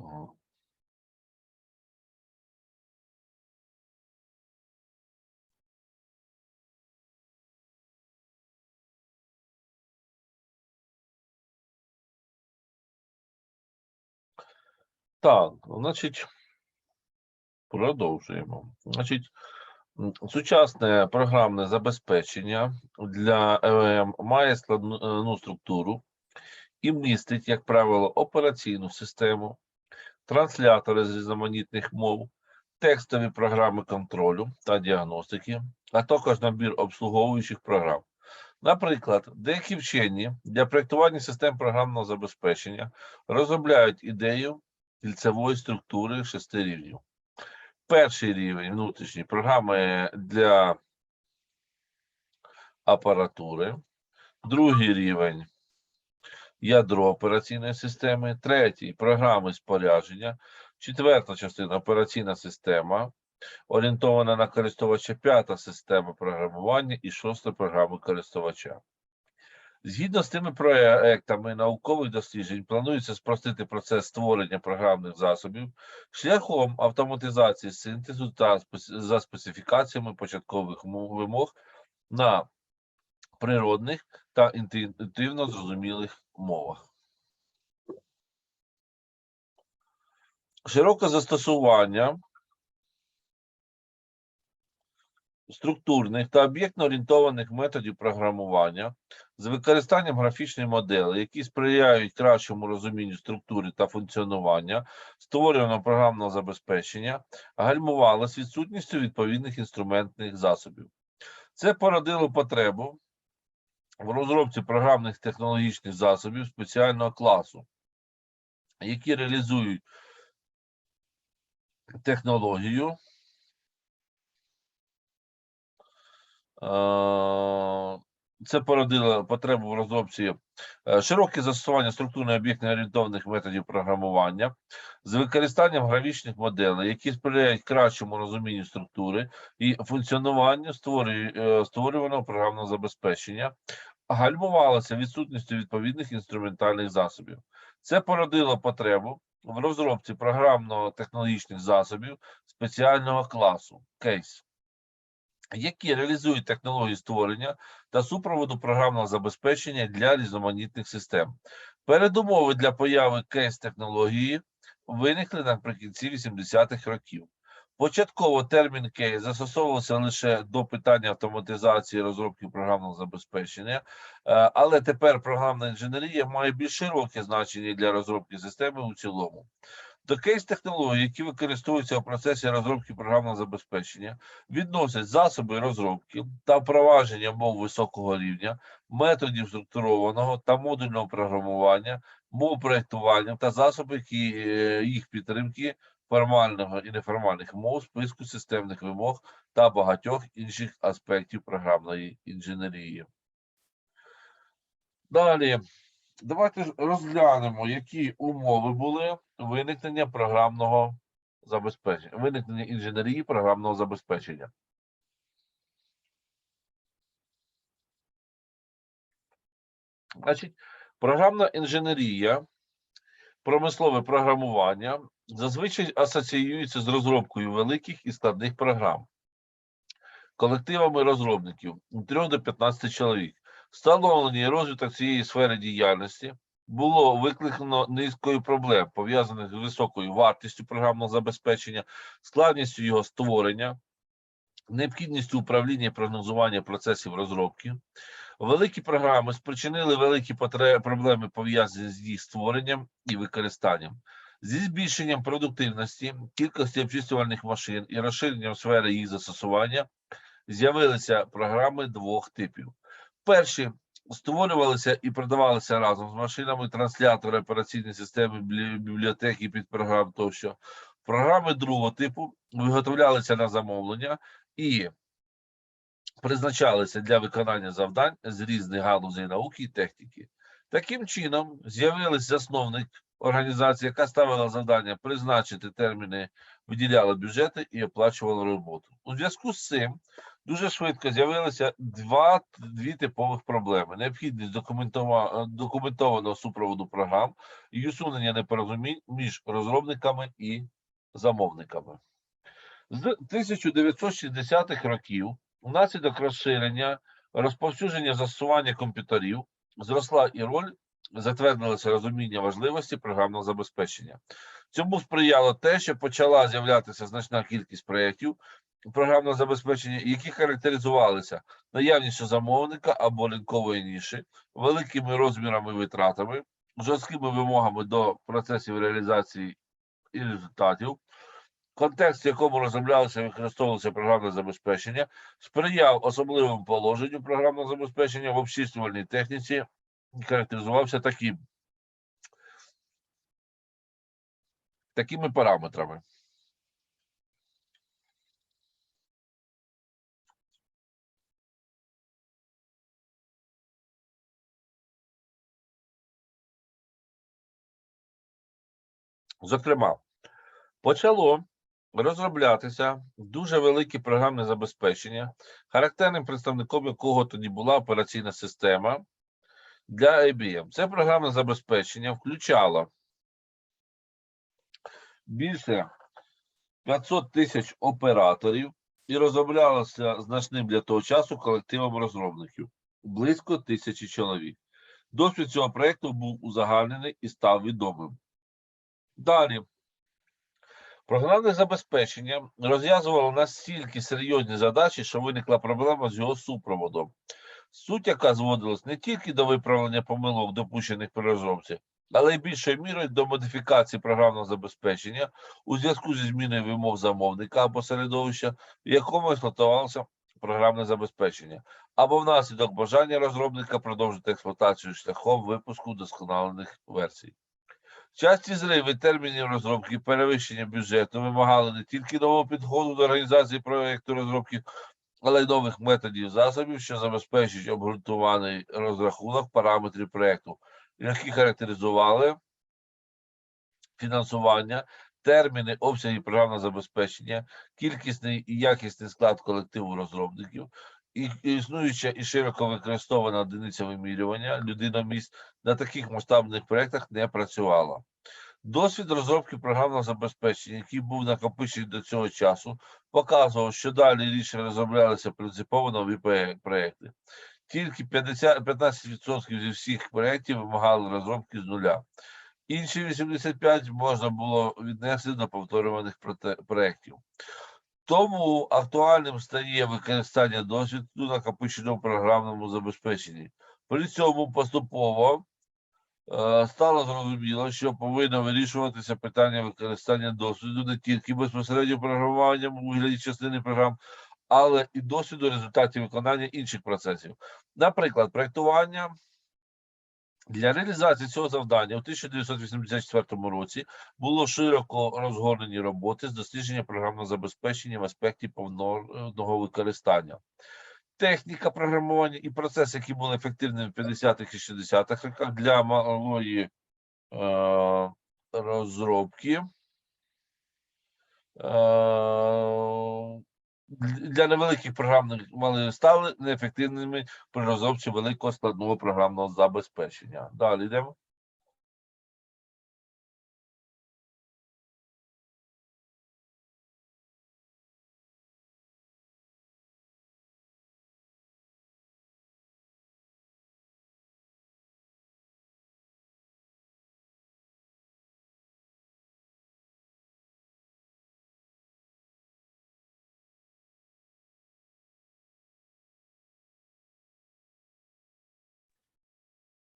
Ага. Так, значить, продовжуємо. Значить, сучасне програмне забезпечення для ЕВМ має складну е, ну, структуру і містить, як правило, операційну систему, транслятори з різноманітних мов, текстові програми контролю та діагностики, а також набір обслуговуючих програм. Наприклад, деякі вчені для проєктування систем програмного забезпечення розробляють ідею кільцевої структури шести рівнів. Перший рівень внутрішні програми для апаратури, другий рівень ядро операційної системи, третій програми спорядження, четверта частина операційна система, орієнтована на користувача, п'ята система програмування і шоста програми користувача. Згідно з тими проектами наукових досліджень, планується спростити процес створення програмних засобів шляхом автоматизації синтезу та за специфікаціями початкових вимог на природних та інтуїтивно зрозумілих мовах. Широке застосування структурних та об'єктно-орієнтованих методів програмування з використанням графічної моделі, які сприяють кращому розумінню структури та функціонування створюваного програмного забезпечення, гальмувалось відсутністю відповідних інструментних засобів. Це породило потребу в розробці програмних технологічних засобів спеціального класу, які реалізують технологію Е, Це породило потребу в розробці е, широке застосування структурно об'єктно орієнтованих методів програмування з використанням графічних моделей, які сприяють кращому розумінню структури і функціонуванню е, створюваного програмного забезпечення, гальмувалося відсутністю відповідних інструментальних засобів. Це породило потребу в розробці програмно-технологічних засобів спеціального класу кейс які реалізують технології створення та супроводу програмного забезпечення для різноманітних систем. Передумови для появи кейс-технології виникли наприкінці 80-х років. Початково термін кейс застосовувався лише до питання автоматизації розробки програмного забезпечення, е, але тепер програмна інженерія має більш широке значення для розробки системи у цілому. До кейс-технологій, які використовуються у процесі розробки програмного забезпечення, відносять засоби розробки та впровадження мов високого рівня, методів структурованого та модульного програмування, мов проєктування та засоби які, е, їх підтримки формального і неформальних мов, списку системних вимог та багатьох інших аспектів програмної інженерії. Далі, давайте розглянемо, які умови були виникнення програмного забезпечення, виникнення інженерії програмного забезпечення. Значить, програмна інженерія, промислове програмування зазвичай асоціюється з розробкою великих і складних програм, колективами розробників від 3 до 15 чоловік. Встановлення розвиток цієї сфери діяльності було викликано низкою проблем, пов'язаних з високою вартістю програмного забезпечення, складністю його створення, необхідністю управління і прогнозування процесів розробки. Великі програми спричинили великі проблеми, пов'язані з їх створенням і використанням. Зі збільшенням продуктивності, кількості обчислювальних машин і розширенням сфери їх застосування з'явилися програми двох типів. Перші створювалися і продавалися разом з машинами, транслятори, операційні системи, бібліотеки під програм тощо. Програми другого типу виготовлялися на замовлення і призначалися для виконання завдань з різних галузей науки і техніки. Таким чином, з'явився засновник організації, яка ставила завдання призначити терміни, виділяла бюджети і оплачувала роботу. У зв'язку з цим Дуже швидко з'явилися дві типових проблеми: необхідність документова- документованого супроводу програм і усунення непорозумінь між розробниками і замовниками. З 1960-х років внаслідок розширення розповсюдження застосування комп'ютерів зросла і роль, затвердилося розуміння важливості програмного забезпечення. Цьому сприяло те, що почала з'являтися значна кількість проєктів програмного забезпечення, які характеризувалися наявністю замовника або ринкової ніші, великими розмірами витратами, жорсткими вимогами до процесів реалізації і результатів, контекст, в якому розроблялося і використовувалося програмне забезпечення, сприяв особливому положенню програмного забезпечення в обчислювальній техніці характеризувався таким, такими параметрами. Зокрема, почало розроблятися дуже велике програмне забезпечення, характерним представником якого тоді була операційна система для IBM. Це програмне забезпечення включало більше 500 тисяч операторів і розроблялося значним для того часу колективом розробників близько тисячі чоловік. Досвід цього проєкту був узагальнений і став відомим. Далі. Програмне забезпечення розв'язувало настільки серйозні задачі, що виникла проблема з його супроводом. Суть, яка зводилась не тільки до виправлення помилок, допущених при розробці, але й більшою мірою до модифікації програмного забезпечення у зв'язку зі зміною вимог замовника або середовища, в якому експлуатувалося програмне забезпечення, або внаслідок бажання розробника продовжити експлуатацію шляхом випуску досконалених версій. Часті зриви термінів розробки перевищення бюджету вимагали не тільки нового підходу до організації проєкту розробки, але нових методів засобів, що забезпечують обґрунтований розрахунок параметрів проєкту, які характеризували фінансування, терміни, обсяги програмного забезпечення, кількісний і якісний склад колективу розробників, і існуюча і широко використована одиниця вимірювання людиномість на таких масштабних проєктах не працювала. Досвід розробки програмного забезпечення, який був накопичений до цього часу, показував, що далі рішення розроблялися принципово нові проєкти. Тільки 50, 15% зі всіх проєктів вимагали розробки з нуля. Інші 85 можна було віднести до повторюваних проєктів. Тому актуальним стає використання досвіду накопиченого програмному забезпеченні. При цьому поступово стало зрозуміло, що повинно вирішуватися питання використання досвіду не тільки безпосередньо програмуванням у вигляді частини програм, але і досвіду результатів виконання інших процесів. Наприклад, проєктування. Для реалізації цього завдання у 1984 році було широко розгорнені роботи з дослідження програмного забезпечення в аспекті повного використання. Техніка програмування і процеси, які були ефективними в 50-х і 60-х роках для малої е, розробки. Е, для невеликих програмних мали стали неефективними при розробці великого складного програмного забезпечення. Далі йдемо.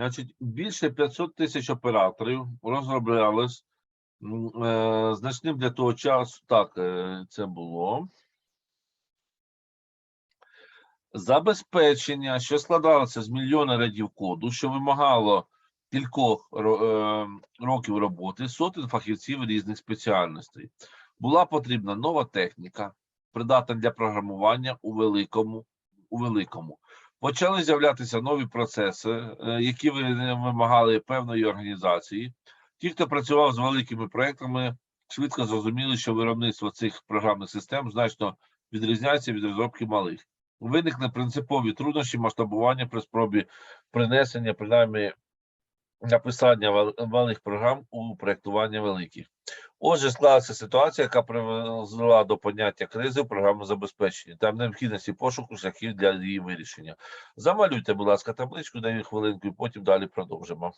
Значить, більше 500 тисяч операторів розроблялись е, значним для того часу. Так, е, це було. Забезпечення, що складалося з мільйона рядів коду, що вимагало кількох е, років роботи, сотень фахівців різних спеціальностей. Була потрібна нова техніка, придатна для програмування у великому. У великому. Почали з'являтися нові процеси, е, які вимагали певної організації. Ті, хто працював з великими проектами, швидко зрозуміли, що виробництво цих програмних систем значно відрізняється від розробки малих. виникли принципові труднощі масштабування при спробі принесення, принаймні, написання малих програм у проєктування великих. Отже, склалася ситуація, яка привела до поняття кризи в програмному забезпеченні та необхідності пошуку шляхів для її вирішення. Замалюйте, будь ласка, табличку, даю хвилинку, і потім далі продовжимо.